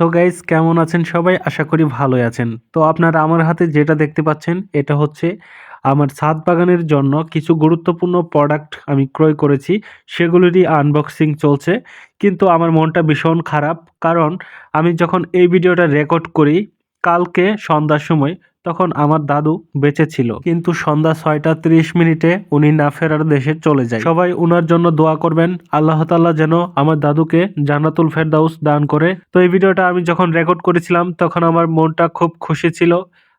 So guys কেমন আছেন সবাই? আশা করি ভালোই আছেন। তো আপনারা আমার হাতে যেটা দেখতে পাচ্ছেন, এটা হচ্ছে আমার ছাদ বাগানের জন্য কিছু গুরুত্বপূর্ণ প্রোডাক্ট আমি ক্রয় করেছি। সেগুলিরই আনবক্সিং চলছে। কিন্তু আমার মনটা ভীষণ খারাপ। কারণ আমি যখন এই ভিডিওটা রেকর্ড করি, কালকে সন্ধ্যার সময় তখন আমার দাদু বেঁচে ছিল। কিন্তু সন্ধ্যা ছয়টা ত্রিশ মিনিটে উনি না ফেরার দেশে চলে যায়। সবাই উনার জন্য দোয়া করবেন, আল্লাহ তাল্লাহ যেন আমার দাদুকে জান্নাতুল ফেরদাউস দান করে। তো এই ভিডিওটা আমি যখন রেকর্ড করেছিলাম, তখন আমার মনটা খুব খুশি ছিল,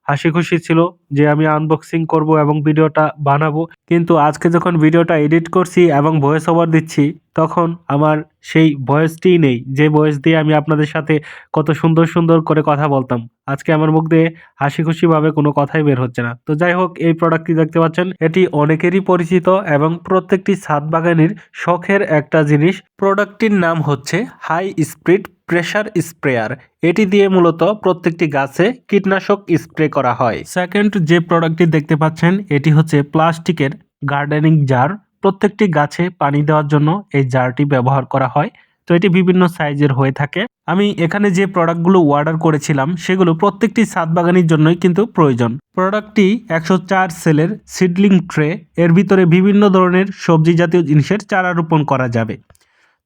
হাসি খুশি ছিল। যে আমি আনবক্সিং করব এবং ভিডিওটা বানাবো। কিন্তু আজকে যখন ভিডিওটা এডিট করছি এবং ভয়েস ওভার দিচ্ছি, তখন আমার সেই ভয়েসটিই নেই। যে ভয়েস দিয়ে আমি আপনাদের সাথে কত সুন্দর সুন্দর করে কথা বলতাম। আজকে আমার মুখ দিয়ে হাসি খুশি ভাবে কোনো কথাই বের হচ্ছে না। তো যাই হোক, এই প্রোডাক্টটি দেখতে পাচ্ছেন। এটি অনেকেরই পরিচিত এবং প্রত্যেকটি ছাদ বাগানের শখের একটা জিনিস। প্রোডাক্টটির নাম হচ্ছে হাই স্পিড প্রেশার স্প্রেয়ার এটি দিয়ে মূলত প্রত্যেকটি গাছে কীটনাশক স্প্রে করা হয়। সেকেন্ড যে প্রোডাক্টটি দেখতে পাচ্ছেন, এটি হচ্ছে প্লাস্টিকের গার্ডেনিং জার। প্রত্যেকটি গাছে পানি দেওয়ার জন্য এই জারটি ব্যবহার করা হয়। তো এটি বিভিন্ন সাইজের হয়ে থাকে। আমি এখানে যে প্রোডাক্টগুলো অর্ডার করেছিলাম, সেগুলো প্রত্যেকটি ছাদ বাগানের জন্যই কিন্তু প্রয়োজন। প্রোডাক্টটি একশো চার সেলের সিডলিং ট্রে, এর ভিতরে বিভিন্ন ধরনের সবজি জাতীয় জিনিসের চারা রোপণ করা যাবে।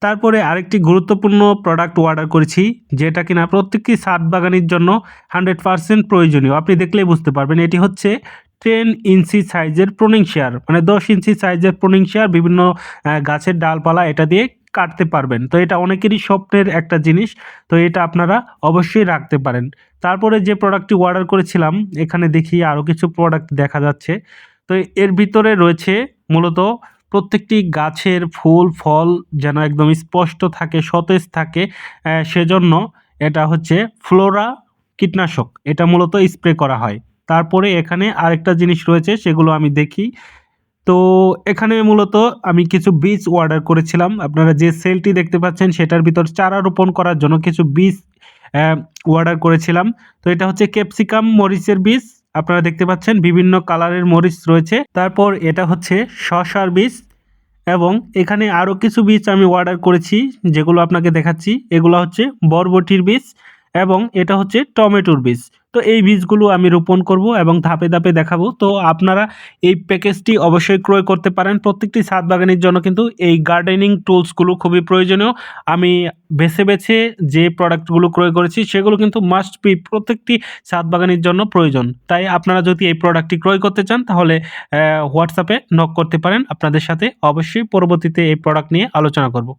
তারপরে আরেকটি গুরুত্বপূর্ণ প্রোডাক্ট অর্ডার করেছি, যেটা কিনা প্রত্যেকটি ছাদ বাগানের জন্য হান্ড্রেড পারসেন্ট প্রয়োজনীয়। আপনি দেখলেই বুঝতে পারবেন, এটি হচ্ছে টেন ইঞ্চি সাইজের প্রোনিং শেয়ার মানে দশ ইঞ্চি সাইজের প্রোনিং শেয়ার বিভিন্ন গাছের ডালপালা এটা দিয়ে কাটতে পারবেন। তো এটা অনেকেরই স্বপ্নের একটা জিনিস, তো এটা আপনারা অবশ্যই রাখতে পারেন। তারপরে যে প্রোডাক্টটি অর্ডার করেছিলাম, এখানে দেখি আরও কিছু প্রোডাক্ট দেখা যাচ্ছে। তো এর ভিতরে রয়েছে মূলত প্রত্যেকটি গাছের ফুল, ফল যেন একদম স্পষ্ট থাকে, সতেজ থাকে সেজন্য এটা হচ্ছে ফ্লোরা কীটনাশক। এটা মূলত স্প্রে করা হয়। তারপরে এখানে আরেকটা জিনিস রয়েছে, সেগুলো আমি দেখি। তো এখানে মূলত আমি কিছু বীজ অর্ডার করেছিলাম। আপনারা যে সেলটি দেখতে পাচ্ছেন, সেটার ভিতর চারা রোপণ করার জন্য কিছু বীজ অর্ডার করেছিলাম। তো এটা হচ্ছে ক্যাপসিকাম মরিচের বীজ। আপনারা দেখতে পাচ্ছেন বিভিন্ন কালারের মরিচ রয়েছে। তারপর এটা হচ্ছে শশার বীজ এবং এখানে আরও কিছু বীজ আমি অর্ডার করেছি, যেগুলো আপনাকে দেখাচ্ছি। এগুলো হচ্ছে বরবটির বীজ। এবং এটা হচ্ছে টমেটোর বীজ। তো এই বীজগুলো আমি রোপণ করব এবং ধাপে ধাপে দেখাবো। তো আপনারা এই প্যাকেজটি অবশ্যই ক্রয় করতে পারেন। প্রত্যেকটি ছাদ বাগানের জন্য কিন্তু এই গার্ডেনিং টুলসগুলো খুবই প্রয়োজনীয়। আমি বেছে বেছে যে প্রোডাক্টগুলো ক্রয় করেছি, সেগুলো কিন্তু মাস্ট বি প্রত্যেকটি ছাদ বাগানের জন্য প্রয়োজন। তাই আপনারা যদি এই প্রোডাক্টটি ক্রয় করতে চান, তাহলে হোয়াটসঅ্যাপে নক করতে পারেন। আপনাদের সাথে অবশ্যই পরবর্তীতে এই প্রোডাক্ট নিয়ে আলোচনা করব।